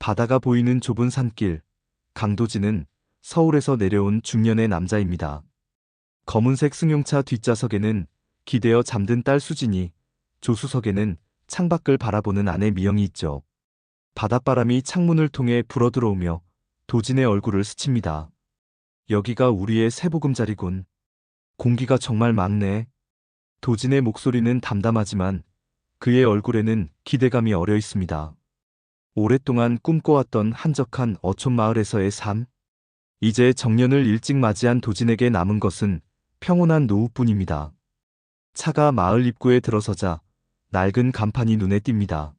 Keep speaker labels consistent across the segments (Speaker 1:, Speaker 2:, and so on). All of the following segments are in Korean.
Speaker 1: 바다가 보이는 좁은 산길. 강도진은 서울에서 내려온 중년의 남자입니다. 검은색 승용차 뒷좌석에는 기대어 잠든 딸 수진이, 조수석에는 창밖을 바라보는 아내 미영이 있죠. 바닷바람이 창문을 통해 불어들어오며 도진의 얼굴을 스칩니다. 여기가 우리의 새 보금자리군. 공기가 정말 맑네. 도진의 목소리는 담담하지만 그의 얼굴에는 기대감이 어려 있습니다. 오랫동안 꿈꿔왔던 한적한 어촌 마을에서의 삶. 이제 정년을 일찍 맞이한 도진에게 남은 것은 평온한 노후뿐입니다. 차가 마을 입구에 들어서자 낡은 간판이 눈에 띕니다.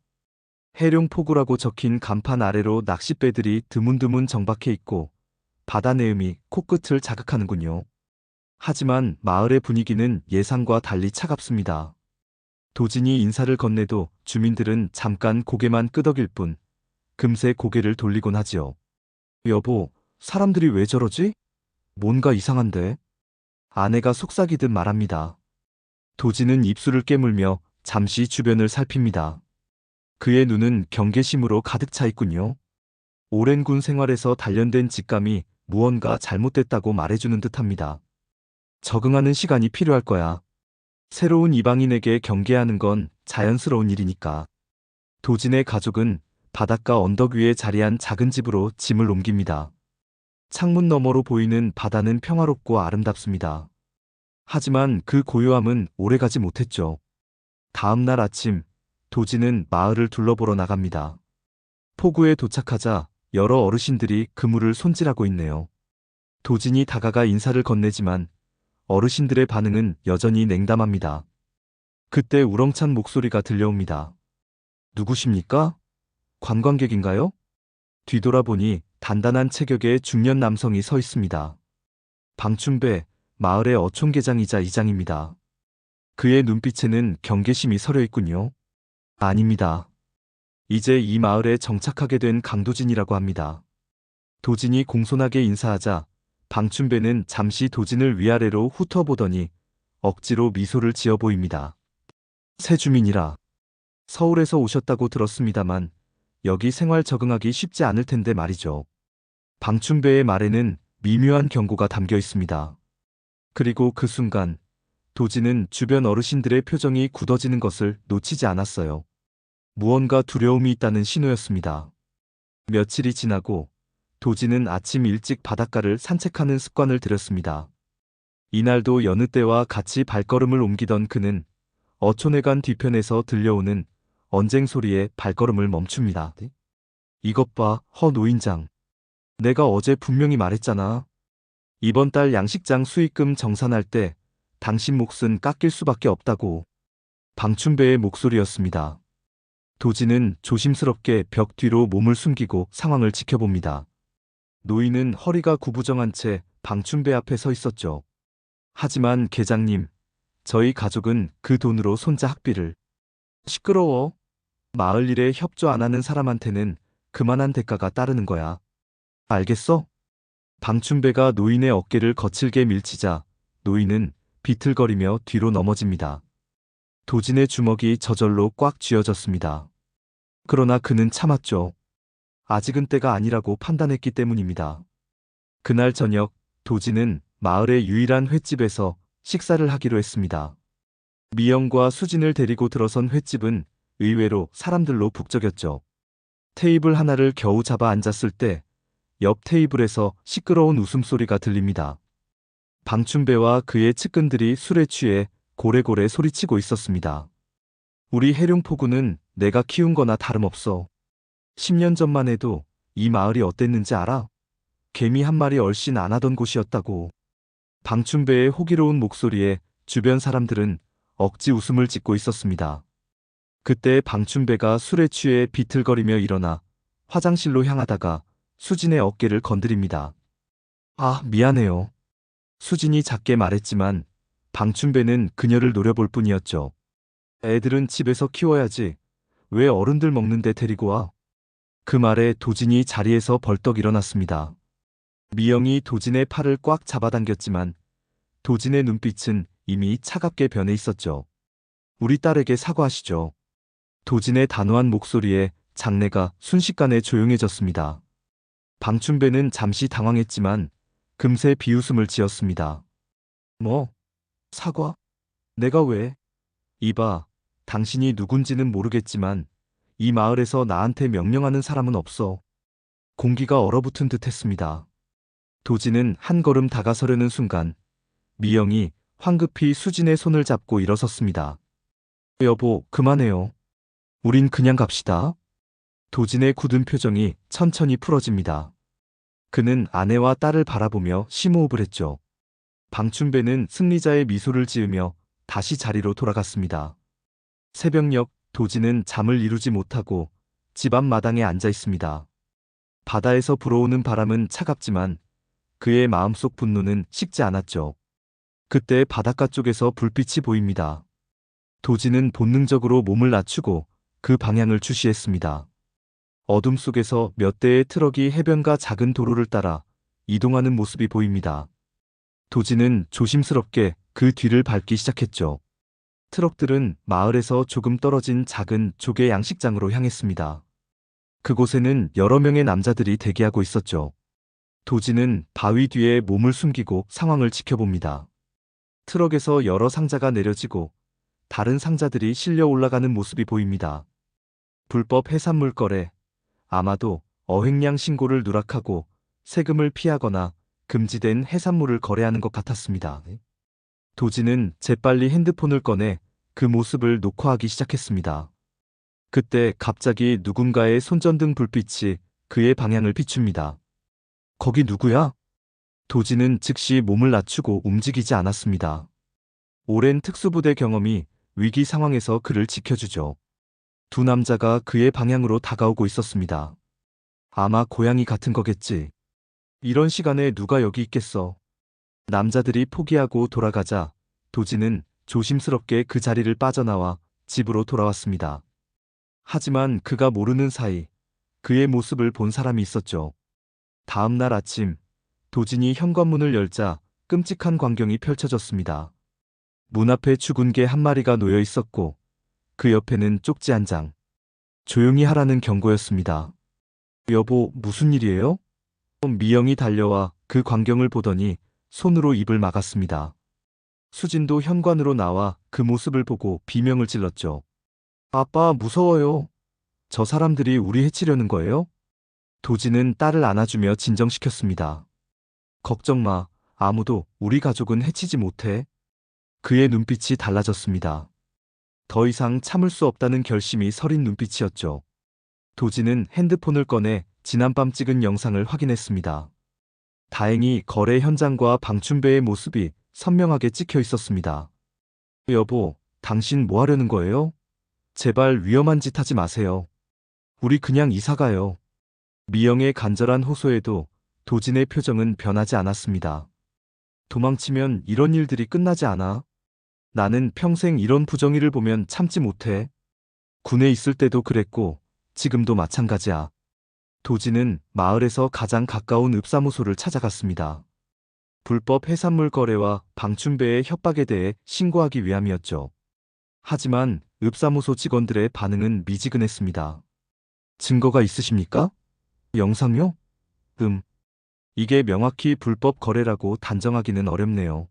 Speaker 1: 해룡포구라고 적힌 간판 아래로 낚싯배들이 드문드문 정박해 있고 바다 내음이 코끝을 자극하는군요. 하지만 마을의 분위기는 예상과 달리 차갑습니다. 도진이 인사를 건네도 주민들은 잠깐 고개만 끄덕일 뿐 금세 고개를 돌리곤 하지요. 여보, 사람들이 왜 저러지? 뭔가 이상한데? 아내가 속삭이듯 말합니다. 도진은 입술을 깨물며 잠시 주변을 살핍니다. 그의 눈은 경계심으로 가득 차 있군요. 오랜 군 생활에서 단련된 직감이 무언가 잘못됐다고 말해주는 듯합니다. 적응하는 시간이 필요할 거야. 새로운 이방인에게 경계하는 건 자연스러운 일이니까. 도진의 가족은 바닷가 언덕 위에 자리한 작은 집으로 짐을 옮깁니다. 창문 너머로 보이는 바다는 평화롭고 아름답습니다. 하지만 그 고요함은 오래가지 못했죠. 다음 날 아침, 도진은 마을을 둘러보러 나갑니다. 포구에 도착하자 여러 어르신들이 그물을 손질하고 있네요. 도진이 다가가 인사를 건네지만 어르신들의 반응은 여전히 냉담합니다. 그때 우렁찬 목소리가 들려옵니다. 누구십니까? 관광객인가요? 뒤돌아보니 단단한 체격의 중년 남성이 서 있습니다. 방춘배, 마을의 어촌계장이자 이장입니다. 그의 눈빛에는 경계심이 서려 있군요. 아닙니다. 이제 이 마을에 정착하게 된 강도진이라고 합니다. 도진이 공손하게 인사하자 방춘배는 잠시 도진을 위아래로 훑어보더니 억지로 미소를 지어 보입니다. 새 주민이라. 서울에서 오셨다고 들었습니다만 여기 생활 적응하기 쉽지 않을 텐데 말이죠. 방춘배의 말에는 미묘한 경고가 담겨 있습니다. 그리고 그 순간 도진은 주변 어르신들의 표정이 굳어지는 것을 놓치지 않았어요. 무언가 두려움이 있다는 신호였습니다. 며칠이 지나고 도진은 아침 일찍 바닷가를 산책하는 습관을 들였습니다. 이날도 여느 때와 같이 발걸음을 옮기던 그는 어촌회관 뒤편에서 들려오는 언쟁 소리에 발걸음을 멈춥니다. 이것 봐, 허 노인장. 내가 어제 분명히 말했잖아. 이번 달 양식장 수익금 정산할 때 당신 몫은 깎일 수밖에 없다고. 방춘배의 목소리였습니다. 도진은 조심스럽게 벽 뒤로 몸을 숨기고 상황을 지켜봅니다. 노인은 허리가 구부정한 채 방춘배 앞에 서 있었죠. 하지만 계장님, 저희 가족은 그 돈으로 손자 학비를. 시끄러워. 마을 일에 협조 안 하는 사람한테는 그만한 대가가 따르는 거야. 알겠어? 방춘배가 노인의 어깨를 거칠게 밀치자 노인은 비틀거리며 뒤로 넘어집니다. 도진의 주먹이 저절로 꽉 쥐어졌습니다. 그러나 그는 참았죠. 아직은 때가 아니라고 판단했기 때문입니다. 그날 저녁 도진은 마을의 유일한 횟집에서 식사를 하기로 했습니다. 미영과 수진을 데리고 들어선 횟집은 의외로 사람들로 북적였죠. 테이블 하나를 겨우 잡아 앉았을 때 옆 테이블에서 시끄러운 웃음소리가 들립니다. 방춘배와 그의 측근들이 술에 취해 고래고래 소리치고 있었습니다. 우리 해룡포구는 내가 키운 거나 다름없어. 10년 전만 해도 이 마을이 어땠는지 알아? 개미 한 마리 얼씬 안 하던 곳이었다고. 방춘배의 호기로운 목소리에 주변 사람들은 억지 웃음을 짓고 있었습니다. 그때 방춘배가 술에 취해 비틀거리며 일어나 화장실로 향하다가 수진의 어깨를 건드립니다. 아, 미안해요. 수진이 작게 말했지만 방춘배는 그녀를 노려볼 뿐이었죠. 애들은 집에서 키워야지. 왜 어른들 먹는데 데리고 와? 그 말에 도진이 자리에서 벌떡 일어났습니다. 미영이 도진의 팔을 꽉 잡아당겼지만 도진의 눈빛은 이미 차갑게 변해 있었죠. 우리 딸에게 사과하시죠. 도진의 단호한 목소리에 장내가 순식간에 조용해졌습니다. 방춘배는 잠시 당황했지만 금세 비웃음을 지었습니다. 뭐? 사과? 내가 왜? 이봐, 당신이 누군지는 모르겠지만 이 마을에서 나한테 명령하는 사람은 없어. 공기가 얼어붙은 듯 했습니다. 도지는 한 걸음 다가서려는 순간 미영이 황급히 수진의 손을 잡고 일어섰습니다. 여보, 그만해요. 우린 그냥 갑시다. 도진의 굳은 표정이 천천히 풀어집니다. 그는 아내와 딸을 바라보며 심호흡을 했죠. 방춘배는 승리자의 미소를 지으며 다시 자리로 돌아갔습니다. 새벽녘 도지는 잠을 이루지 못하고 집 앞 마당에 앉아 있습니다. 바다에서 불어오는 바람은 차갑지만 그의 마음속 분노는 식지 않았죠. 그때 바닷가 쪽에서 불빛이 보입니다. 도지는 본능적으로 몸을 낮추고 그 방향을 주시했습니다. 어둠 속에서 몇 대의 트럭이 해변과 작은 도로를 따라 이동하는 모습이 보입니다. 도지는 조심스럽게 그 뒤를 밟기 시작했죠. 트럭들은 마을에서 조금 떨어진 작은 조개 양식장으로 향했습니다. 그곳에는 여러 명의 남자들이 대기하고 있었죠. 도지는 바위 뒤에 몸을 숨기고 상황을 지켜봅니다. 트럭에서 여러 상자가 내려지고 다른 상자들이 실려 올라가는 모습이 보입니다. 불법 해산물 거래, 아마도 어획량 신고를 누락하고 세금을 피하거나 금지된 해산물을 거래하는 것 같았습니다. 도지는 재빨리 핸드폰을 꺼내 그 모습을 녹화하기 시작했습니다. 그때 갑자기 누군가의 손전등 불빛이 그의 방향을 비춥니다. 거기 누구야? 도지는 즉시 몸을 낮추고 움직이지 않았습니다. 오랜 특수부대 경험이 위기 상황에서 그를 지켜주죠. 두 남자가 그의 방향으로 다가오고 있었습니다. 아마 고양이 같은 거겠지. 이런 시간에 누가 여기 있겠어. 남자들이 포기하고 돌아가자 도지는 조심스럽게 그 자리를 빠져나와 집으로 돌아왔습니다. 하지만 그가 모르는 사이 그의 모습을 본 사람이 있었죠. 다음 날 아침 도진이 현관문을 열자 끔찍한 광경이 펼쳐졌습니다. 문 앞에 죽은 개 한 마리가 놓여 있었고 그 옆에는 쪽지 한 장. 조용히 하라는 경고였습니다. 여보, 무슨 일이에요? 미영이 달려와 그 광경을 보더니 손으로 입을 막았습니다. 수진도 현관으로 나와 그 모습을 보고 비명을 질렀죠. 아빠, 무서워요. 저 사람들이 우리 해치려는 거예요? 도지는 딸을 안아주며 진정시켰습니다. 걱정 마. 아무도 우리 가족은 해치지 못해. 그의 눈빛이 달라졌습니다. 더 이상 참을 수 없다는 결심이 서린 눈빛이었죠. 도지는 핸드폰을 꺼내 지난밤 찍은 영상을 확인했습니다. 다행히 거래 현장과 방춘배의 모습이 선명하게 찍혀 있었습니다. 여보, 당신 뭐 하려는 거예요? 제발 위험한 짓 하지 마세요. 우리 그냥 이사 가요. 미영의 간절한 호소에도 도진의 표정은 변하지 않았습니다. 도망치면 이런 일들이 끝나지 않아. 나는 평생 이런 부정의를 보면 참지 못해. 군에 있을 때도 그랬고, 지금도 마찬가지야. 도지는 마을에서 가장 가까운 읍사무소를 찾아갔습니다. 불법 해산물 거래와 방춘배의 협박에 대해 신고하기 위함이었죠. 하지만 읍사무소 직원들의 반응은 미지근했습니다. 증거가 있으십니까? 영상요? 음. 이게 명확히 불법 거래라고 단정하기는 어렵네요.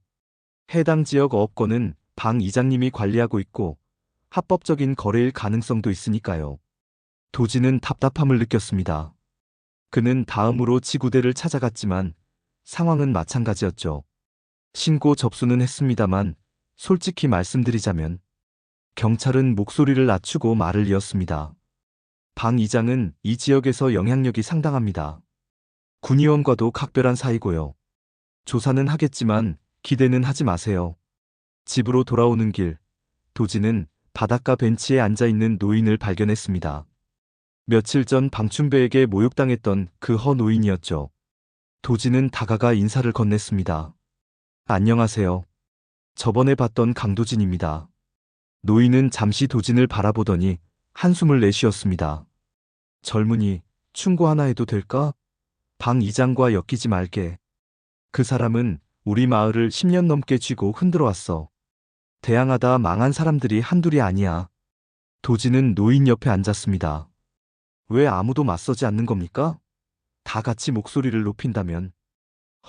Speaker 1: 해당 지역 어업권은 방 이장님이 관리하고 있고 합법적인 거래일 가능성도 있으니까요. 도지는 답답함을 느꼈습니다. 그는 다음으로 지구대를 찾아갔지만 상황은 마찬가지였죠. 신고 접수는 했습니다만 솔직히 말씀드리자면 경찰은 목소리를 낮추고 말을 이었습니다. 방 이장은 이 지역에서 영향력이 상당합니다. 군의원과도 각별한 사이고요. 조사는 하겠지만 기대는 하지 마세요. 집으로 돌아오는 길, 도지는 바닷가 벤치에 앉아 있는 노인을 발견했습니다. 며칠 전 방춘배에게 모욕당했던 그 허 노인이었죠. 도지는 다가가 인사를 건넸습니다. 안녕하세요. 저번에 봤던 강도진입니다. 노인은 잠시 도진을 바라보더니 한숨을 내쉬었습니다. 젊은이, 충고 하나 해도 될까? 방 이장과 엮이지 말게. 그 사람은 우리 마을을 10년 넘게 쥐고 흔들어 왔어. 대항하다 망한 사람들이 한둘이 아니야. 도지는 노인 옆에 앉았습니다. 왜 아무도 맞서지 않는 겁니까? 다 같이 목소리를 높인다면.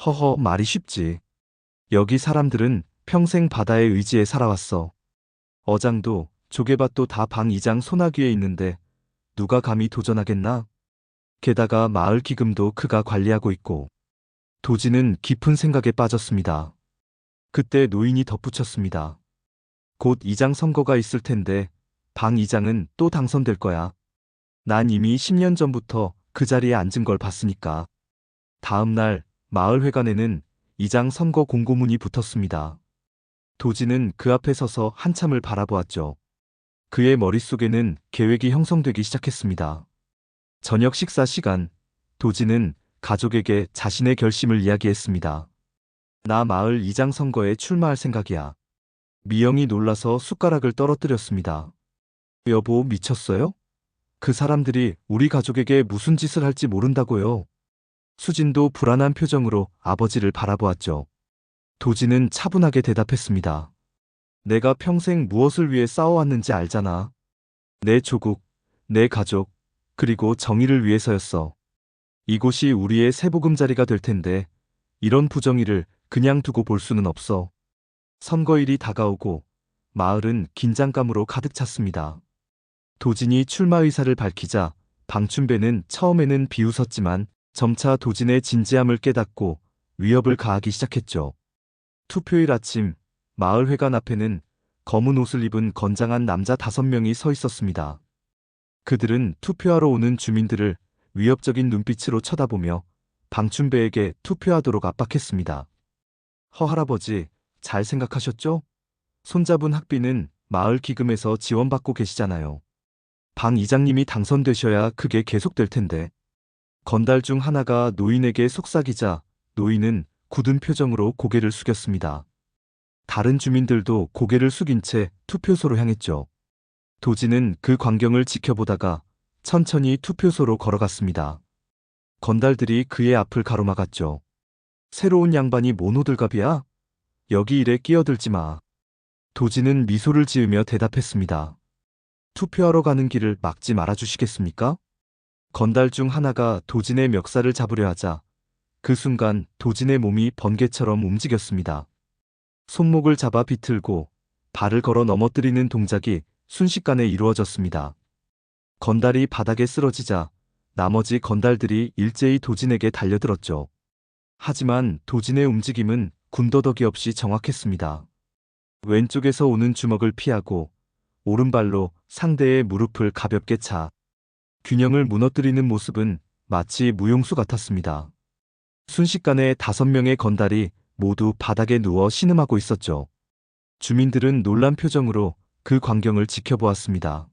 Speaker 1: 허허, 말이 쉽지. 여기 사람들은 평생 바다의 의지에 살아왔어. 어장도 조개밭도 다 방 이장 소나귀에 있는데 누가 감히 도전하겠나? 게다가 마을 기금도 그가 관리하고 있고. 도지는 깊은 생각에 빠졌습니다. 그때 노인이 덧붙였습니다. 곧 이장 선거가 있을 텐데 방 이장은 또 당선될 거야. 난 이미 10년 전부터 그 자리에 앉은 걸 봤으니까. 다음 날 마을 회관에는 이장 선거 공고문이 붙었습니다. 도지는 그 앞에 서서 한참을 바라보았죠. 그의 머릿속에는 계획이 형성되기 시작했습니다. 저녁 식사 시간, 도지는 가족에게 자신의 결심을 이야기했습니다. 나 마을 이장 선거에 출마할 생각이야. 미영이 놀라서 숟가락을 떨어뜨렸습니다. 여보, 미쳤어요? 그 사람들이 우리 가족에게 무슨 짓을 할지 모른다고요. 수진도 불안한 표정으로 아버지를 바라보았죠. 도지는 차분하게 대답했습니다. 내가 평생 무엇을 위해 싸워왔는지 알잖아. 내 조국, 내 가족, 그리고 정의를 위해서였어. 이곳이 우리의 새 보금자리가 될 텐데 이런 부정의를 그냥 두고 볼 수는 없어. 선거일이 다가오고 마을은 긴장감으로 가득 찼습니다. 도진이 출마 의사를 밝히자 방춘배는 처음에는 비웃었지만 점차 도진의 진지함을 깨닫고 위협을 가하기 시작했죠. 투표일 아침 마을 회관 앞에는 검은 옷을 입은 건장한 남자 다섯 명이 서 있었습니다. 그들은 투표하러 오는 주민들을 위협적인 눈빛으로 쳐다보며 방춘배에게 투표하도록 압박했습니다. 허할아버지, 잘 생각하셨죠? 손잡은 학비는 마을 기금에서 지원받고 계시잖아요. 방 이장님이 당선되셔야 그게 계속될 텐데. 건달 중 하나가 노인에게 속삭이자 노인은 굳은 표정으로 고개를 숙였습니다. 다른 주민들도 고개를 숙인 채 투표소로 향했죠. 도지는 그 광경을 지켜보다가 천천히 투표소로 걸어갔습니다. 건달들이 그의 앞을 가로막았죠. 새로운 양반이 뭔 호들갑이야? 여기 일에 끼어들지 마. 도지는 미소를 지으며 대답했습니다. 투표하러 가는 길을 막지 말아주시겠습니까? 건달 중 하나가 도진의 멱살을 잡으려 하자 그 순간 도진의 몸이 번개처럼 움직였습니다. 손목을 잡아 비틀고 발을 걸어 넘어뜨리는 동작이 순식간에 이루어졌습니다. 건달이 바닥에 쓰러지자 나머지 건달들이 일제히 도진에게 달려들었죠. 하지만 도진의 움직임은 군더더기 없이 정확했습니다. 왼쪽에서 오는 주먹을 피하고 오른발로 상대의 무릎을 가볍게 차 균형을 무너뜨리는 모습은 마치 무용수 같았습니다. 순식간에 다섯 명의 건달이 모두 바닥에 누워 신음하고 있었죠. 주민들은 놀란 표정으로 그 광경을 지켜보았습니다.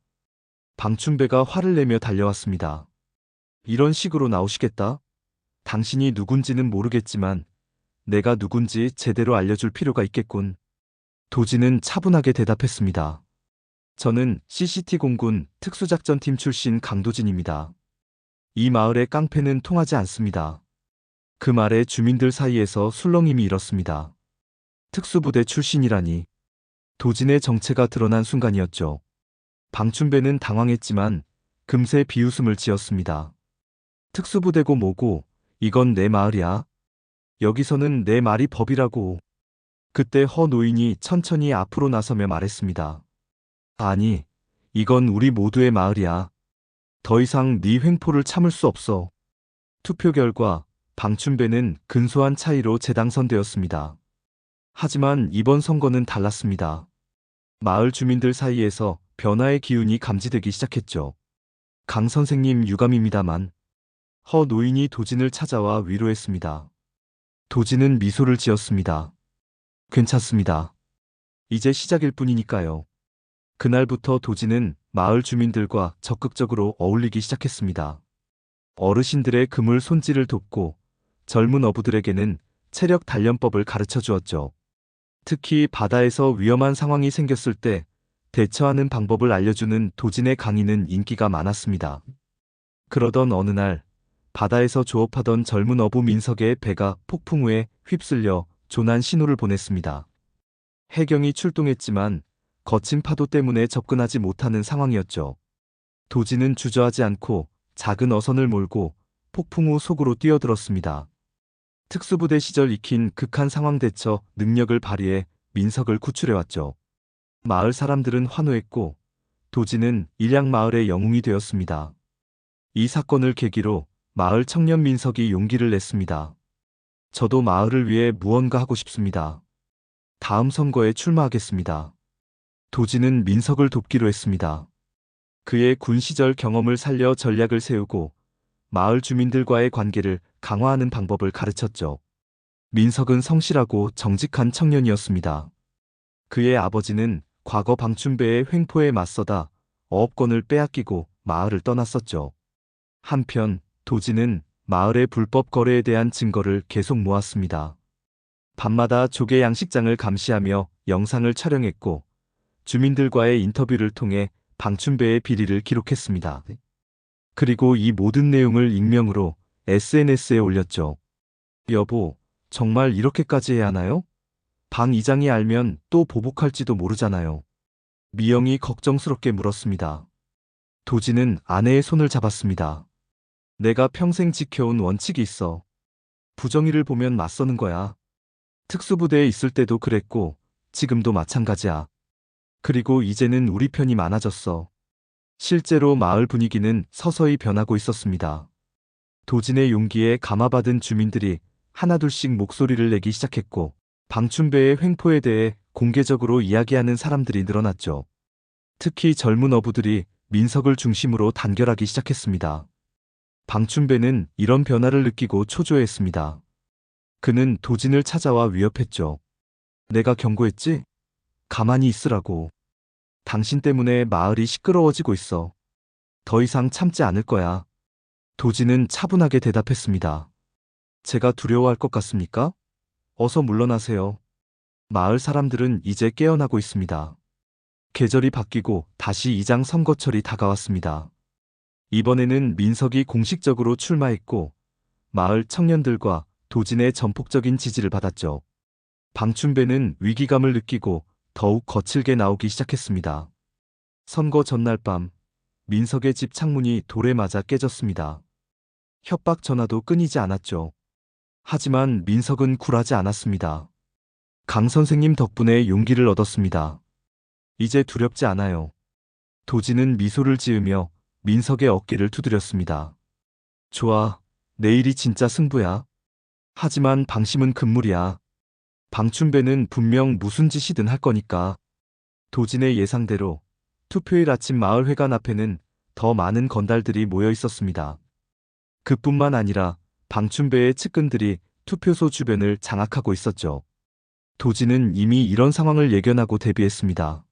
Speaker 1: 방춘배가 화를 내며 달려왔습니다. 이런 식으로 나오시겠다? 당신이 누군지는 모르겠지만 내가 누군지 제대로 알려줄 필요가 있겠군. 도지는 차분하게 대답했습니다. 저는 CCT 공군 특수작전팀 출신 강도진입니다. 이 마을의 깡패는 통하지 않습니다. 그 말에 주민들 사이에서 술렁임이 일었습니다. 특수부대 출신이라니. 도진의 정체가 드러난 순간이었죠. 방춘배는 당황했지만 금세 비웃음을 지었습니다. 특수부대고 뭐고 이건 내 마을이야. 여기서는 내 말이 법이라고. 그때 허 노인이 천천히 앞으로 나서며 말했습니다. 아니, 이건 우리 모두의 마을이야. 더 이상 네 횡포를 참을 수 없어. 투표 결과 방춘배는 근소한 차이로 재당선되었습니다. 하지만 이번 선거는 달랐습니다. 마을 주민들 사이에서 변화의 기운이 감지되기 시작했죠. 강 선생님 유감입니다만 허 노인이 도진을 찾아와 위로했습니다. 도진은 미소를 지었습니다. 괜찮습니다. 이제 시작일 뿐이니까요. 그날부터 도진은 마을 주민들과 적극적으로 어울리기 시작했습니다. 어르신들의 그물 손질을 돕고 젊은 어부들에게는 체력 단련법을 가르쳐 주었죠. 특히 바다에서 위험한 상황이 생겼을 때 대처하는 방법을 알려주는 도진의 강의는 인기가 많았습니다. 그러던 어느 날 바다에서 조업하던 젊은 어부 민석의 배가 폭풍 후에 휩쓸려 조난 신호를 보냈습니다. 해경이 출동했지만 거친 파도 때문에 접근하지 못하는 상황이었죠. 도지는 주저하지 않고 작은 어선을 몰고 폭풍 후 속으로 뛰어들었습니다. 특수부대 시절 익힌 극한 상황 대처 능력을 발휘해 민석을 구출해왔죠. 마을 사람들은 환호했고 도지는 일양 마을의 영웅이 되었습니다. 이 사건을 계기로 마을 청년 민석이 용기를 냈습니다. 저도 마을을 위해 무언가 하고 싶습니다. 다음 선거에 출마하겠습니다. 도지는 민석을 돕기로 했습니다. 그의 군 시절 경험을 살려 전략을 세우고 마을 주민들과의 관계를 강화하는 방법을 가르쳤죠. 민석은 성실하고 정직한 청년이었습니다. 그의 아버지는 과거 방춘배의 횡포에 맞서다 어업권을 빼앗기고 마을을 떠났었죠. 한편 도지는 마을의 불법 거래에 대한 증거를 계속 모았습니다. 밤마다 조개 양식장을 감시하며 영상을 촬영했고 주민들과의 인터뷰를 통해 방춘배의 비리를 기록했습니다. 그리고 이 모든 내용을 익명으로 SNS에 올렸죠. 여보, 정말 이렇게까지 해야 하나요? 방 이장이 알면 또 보복할지도 모르잖아요. 미영이 걱정스럽게 물었습니다. 도지는 아내의 손을 잡았습니다. 내가 평생 지켜온 원칙이 있어. 부정의를 보면 맞서는 거야. 특수부대에 있을 때도 그랬고, 지금도 마찬가지야. 그리고 이제는 우리 편이 많아졌어. 실제로 마을 분위기는 서서히 변하고 있었습니다. 도진의 용기에 감화받은 주민들이 하나둘씩 목소리를 내기 시작했고, 방춘배의 횡포에 대해 공개적으로 이야기하는 사람들이 늘어났죠. 특히 젊은 어부들이 민석을 중심으로 단결하기 시작했습니다. 방춘배는 이런 변화를 느끼고 초조해했습니다. 그는 도진을 찾아와 위협했죠. 내가 경고했지? 가만히 있으라고. 당신 때문에 마을이 시끄러워지고 있어. 더 이상 참지 않을 거야. 도진은 차분하게 대답했습니다. 제가 두려워할 것 같습니까? 어서 물러나세요. 마을 사람들은 이제 깨어나고 있습니다. 계절이 바뀌고 다시 이장 선거철이 다가왔습니다. 이번에는 민석이 공식적으로 출마했고 마을 청년들과 도진의 전폭적인 지지를 받았죠. 방춘배는 위기감을 느끼고 더욱 거칠게 나오기 시작했습니다. 선거 전날 밤 민석의 집 창문이 돌에 맞아 깨졌습니다. 협박 전화도 끊이지 않았죠. 하지만 민석은 굴하지 않았습니다. 강 선생님 덕분에 용기를 얻었습니다. 이제 두렵지 않아요. 도지는 미소를 지으며 민석의 어깨를 두드렸습니다. 좋아, 내일이 진짜 승부야. 하지만 방심은 금물이야. 방춘배는 분명 무슨 짓이든 할 거니까. 도진의 예상대로 투표일 아침 마을 회관 앞에는 더 많은 건달들이 모여 있었습니다. 그뿐만 아니라 방춘배의 측근들이 투표소 주변을 장악하고 있었죠. 도진은 이미 이런 상황을 예견하고 대비했습니다.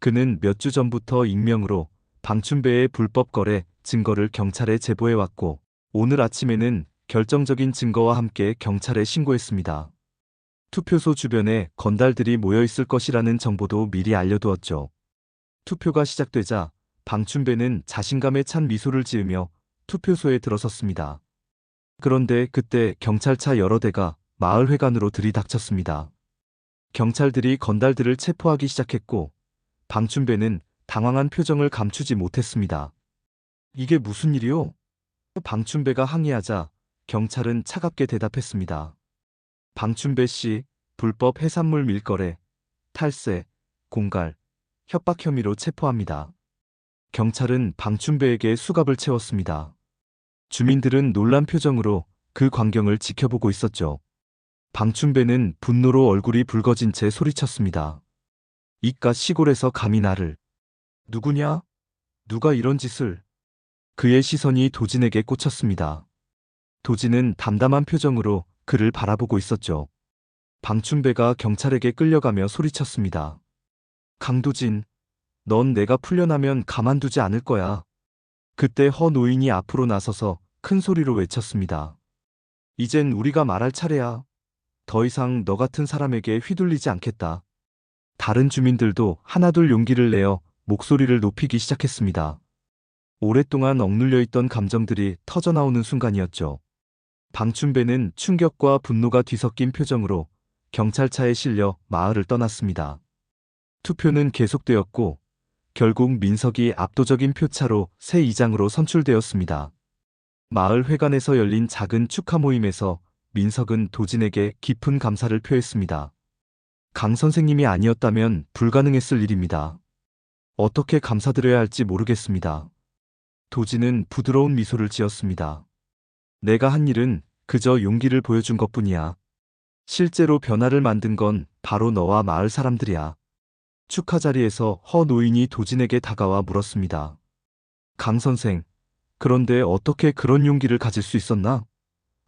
Speaker 1: 그는 몇 주 전부터 익명으로 방춘배의 불법 거래 증거를 경찰에 제보해왔고 오늘 아침에는 결정적인 증거와 함께 경찰에 신고했습니다. 투표소 주변에 건달들이 모여 있을 것이라는 정보도 미리 알려두었죠. 투표가 시작되자 방춘배는 자신감에 찬 미소를 지으며 투표소에 들어섰습니다. 그런데 그때 경찰차 여러 대가 마을회관으로 들이닥쳤습니다. 경찰들이 건달들을 체포하기 시작했고 방춘배는 당황한 표정을 감추지 못했습니다. 이게 무슨 일이요? 방춘배가 항의하자 경찰은 차갑게 대답했습니다. 방춘배 씨 불법 해산물 밀거래, 탈세, 공갈, 협박 혐의로 체포합니다. 경찰은 방춘배에게 수갑을 채웠습니다. 주민들은 놀란 표정으로 그 광경을 지켜보고 있었죠. 방춘배는 분노로 얼굴이 붉어진 채 소리쳤습니다. 이깟 시골에서 감히 나를. 누구냐? 누가 이런 짓을? 그의 시선이 도진에게 꽂혔습니다. 도진은 담담한 표정으로 그를 바라보고 있었죠. 방춘배가 경찰에게 끌려가며 소리쳤습니다. 강도진, 넌 내가 풀려나면 가만두지 않을 거야. 그때 허 노인이 앞으로 나서서 큰 소리로 외쳤습니다. 이젠 우리가 말할 차례야. 더 이상 너 같은 사람에게 휘둘리지 않겠다. 다른 주민들도 하나둘 용기를 내어 목소리를 높이기 시작했습니다. 오랫동안 억눌려 있던 감정들이 터져나오는 순간이었죠. 방춘배는 충격과 분노가 뒤섞인 표정으로 경찰차에 실려 마을을 떠났습니다. 투표는 계속되었고 결국 민석이 압도적인 표차로 새 이장으로 선출되었습니다. 마을 회관에서 열린 작은 축하 모임에서 민석은 도진에게 깊은 감사를 표했습니다. 강 선생님이 아니었다면 불가능했을 일입니다. 어떻게 감사드려야 할지 모르겠습니다. 도진은 부드러운 미소를 지었습니다. 내가 한 일은 그저 용기를 보여준 것 뿐이야. 실제로 변화를 만든 건 바로 너와 마을 사람들이야. 축하 자리에서 허 노인이 도진에게 다가와 물었습니다. 강 선생, 그런데 어떻게 그런 용기를 가질 수 있었나?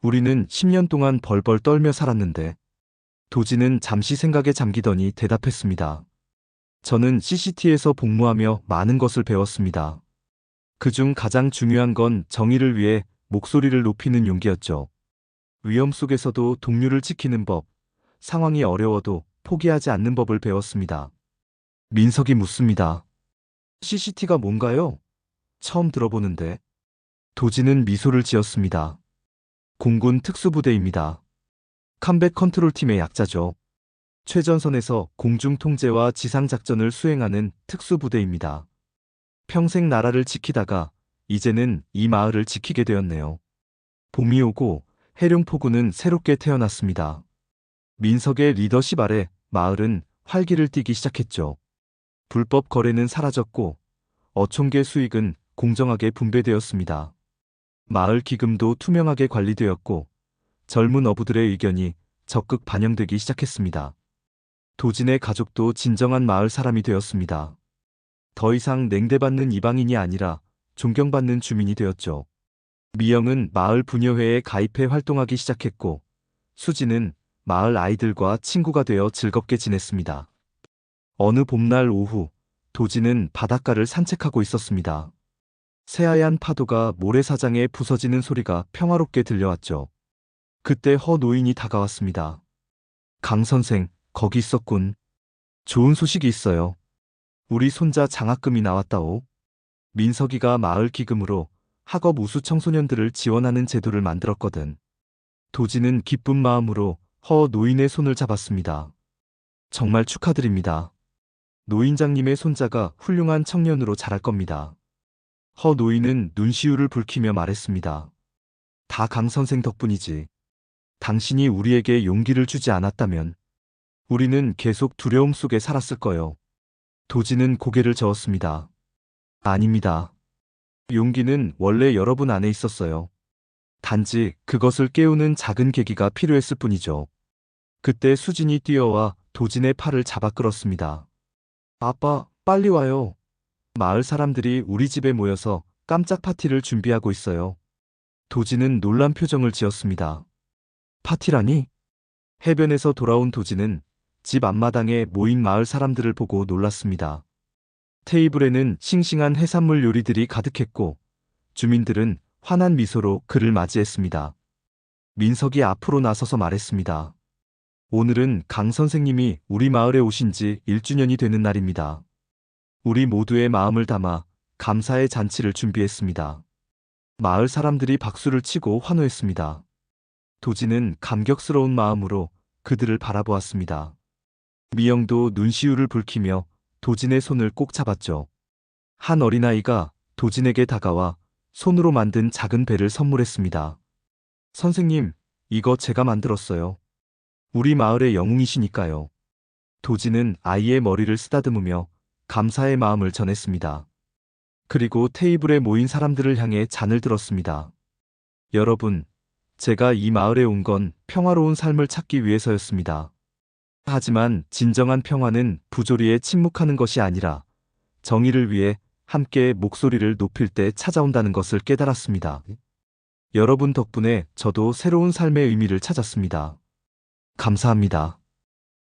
Speaker 1: 우리는 10년 동안 벌벌 떨며 살았는데. 도진은 잠시 생각에 잠기더니 대답했습니다. 저는 CCT에서 복무하며 많은 것을 배웠습니다. 그중 가장 중요한 건 정의를 위해 목소리를 높이는 용기였죠. 위험 속에서도 동료를 지키는 법, 상황이 어려워도 포기하지 않는 법을 배웠습니다. 민석이 묻습니다. CCT가 뭔가요? 처음 들어보는데. 도진은 미소를 지었습니다. 공군 특수부대입니다. 컴백 컨트롤 팀의 약자죠. 최전선에서 공중 통제와 지상 작전을 수행하는 특수부대입니다. 평생 나라를 지키다가 이제는 이 마을을 지키게 되었네요. 봄이 오고 해룡포구는 새롭게 태어났습니다. 민석의 리더십 아래 마을은 활기를 띠기 시작했죠. 불법 거래는 사라졌고 어촌계 수익은 공정하게 분배되었습니다. 마을 기금도 투명하게 관리되었고 젊은 어부들의 의견이 적극 반영되기 시작했습니다. 도진의 가족도 진정한 마을 사람이 되었습니다. 더 이상 냉대받는 이방인이 아니라 존경받는 주민이 되었죠. 미영은 마을 부녀회에 가입해 활동하기 시작했고 수지는 마을 아이들과 친구가 되어 즐겁게 지냈습니다. 어느 봄날 오후 도진은 바닷가를 산책하고 있었습니다. 새하얀 파도가 모래사장에 부서지는 소리가 평화롭게 들려왔죠. 그때 허 노인이 다가왔습니다. 강 선생, 거기 있었군. 좋은 소식이 있어요. 우리 손자 장학금이 나왔다오. 민석이가 마을 기금으로 학업 우수 청소년들을 지원하는 제도를 만들었거든. 도지는 기쁜 마음으로 허 노인의 손을 잡았습니다. 정말 축하드립니다. 노인장님의 손자가 훌륭한 청년으로 자랄 겁니다. 허 노인은 눈시울을 붉히며 말했습니다. 다 강 선생 덕분이지. 당신이 우리에게 용기를 주지 않았다면 우리는 계속 두려움 속에 살았을 거요. 도지는 고개를 저었습니다. 아닙니다. 용기는 원래 여러분 안에 있었어요. 단지 그것을 깨우는 작은 계기가 필요했을 뿐이죠. 그때 수진이 뛰어와 도진의 팔을 잡아 끌었습니다. 아빠, 빨리 와요. 마을 사람들이 우리 집에 모여서 깜짝 파티를 준비하고 있어요. 도진은 놀란 표정을 지었습니다. 파티라니? 해변에서 돌아온 도진은 집 앞마당에 모인 마을 사람들을 보고 놀랐습니다. 테이블에는 싱싱한 해산물 요리들이 가득했고 주민들은 환한 미소로 그를 맞이했습니다. 민석이 앞으로 나서서 말했습니다. 오늘은 강 선생님이 우리 마을에 오신 지 1주년이 되는 날입니다. 우리 모두의 마음을 담아 감사의 잔치를 준비했습니다. 마을 사람들이 박수를 치고 환호했습니다. 도지는 감격스러운 마음으로 그들을 바라보았습니다. 미영도 눈시울을 붉히며 도진의 손을 꼭 잡았죠. 한 어린아이가 도진에게 다가와 손으로 만든 작은 배를 선물했습니다. 선생님, 이거 제가 만들었어요. 우리 마을의 영웅이시니까요. 도진은 아이의 머리를 쓰다듬으며 감사의 마음을 전했습니다. 그리고 테이블에 모인 사람들을 향해 잔을 들었습니다. 여러분, 제가 이 마을에 온 건 평화로운 삶을 찾기 위해서였습니다. 하지만 진정한 평화는 부조리에 침묵하는 것이 아니라 정의를 위해 함께 목소리를 높일 때 찾아온다는 것을 깨달았습니다. 여러분 덕분에 저도 새로운 삶의 의미를 찾았습니다. 감사합니다.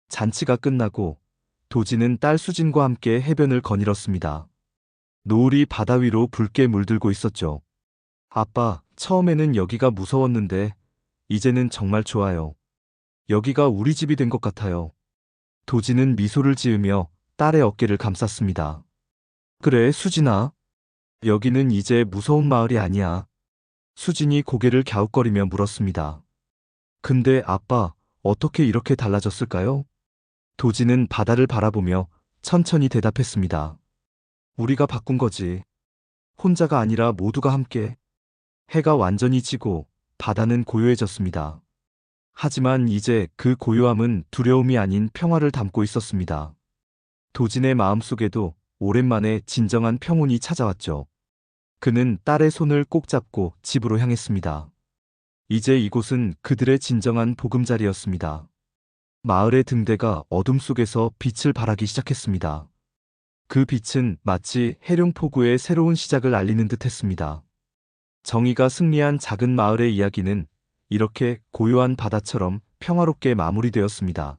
Speaker 1: 잔치가 끝나고 도지는 딸 수진과 함께 해변을 거닐었습니다. 노을이 바다 위로 붉게 물들고 있었죠. 아빠, 처음에는 여기가 무서웠는데 이제는 정말 좋아요. 여기가 우리 집이 된 것 같아요. 도지는 미소를 지으며 딸의 어깨를 감쌌습니다. 그래, 수진아. 여기는 이제 무서운 마을이 아니야. 수진이 고개를 갸웃거리며 물었습니다. 근데 아빠, 어떻게 이렇게 달라졌을까요? 도지는 바다를 바라보며 천천히 대답했습니다. 우리가 바꾼 거지. 혼자가 아니라 모두가 함께. 해가 완전히 지고 바다는 고요해졌습니다. 하지만 이제 그 고요함은 두려움이 아닌 평화를 담고 있었습니다. 도진의 마음속에도 오랜만에 진정한 평온이 찾아왔죠. 그는 딸의 손을 꼭 잡고 집으로 향했습니다. 이제 이곳은 그들의 진정한 보금자리였습니다. 마을의 등대가 어둠 속에서 빛을 발하기 시작했습니다. 그 빛은 마치 해룡포구의 새로운 시작을 알리는 듯 했습니다. 정의가 승리한 작은 마을의 이야기는 이렇게 고요한 바다처럼 평화롭게 마무리되었습니다.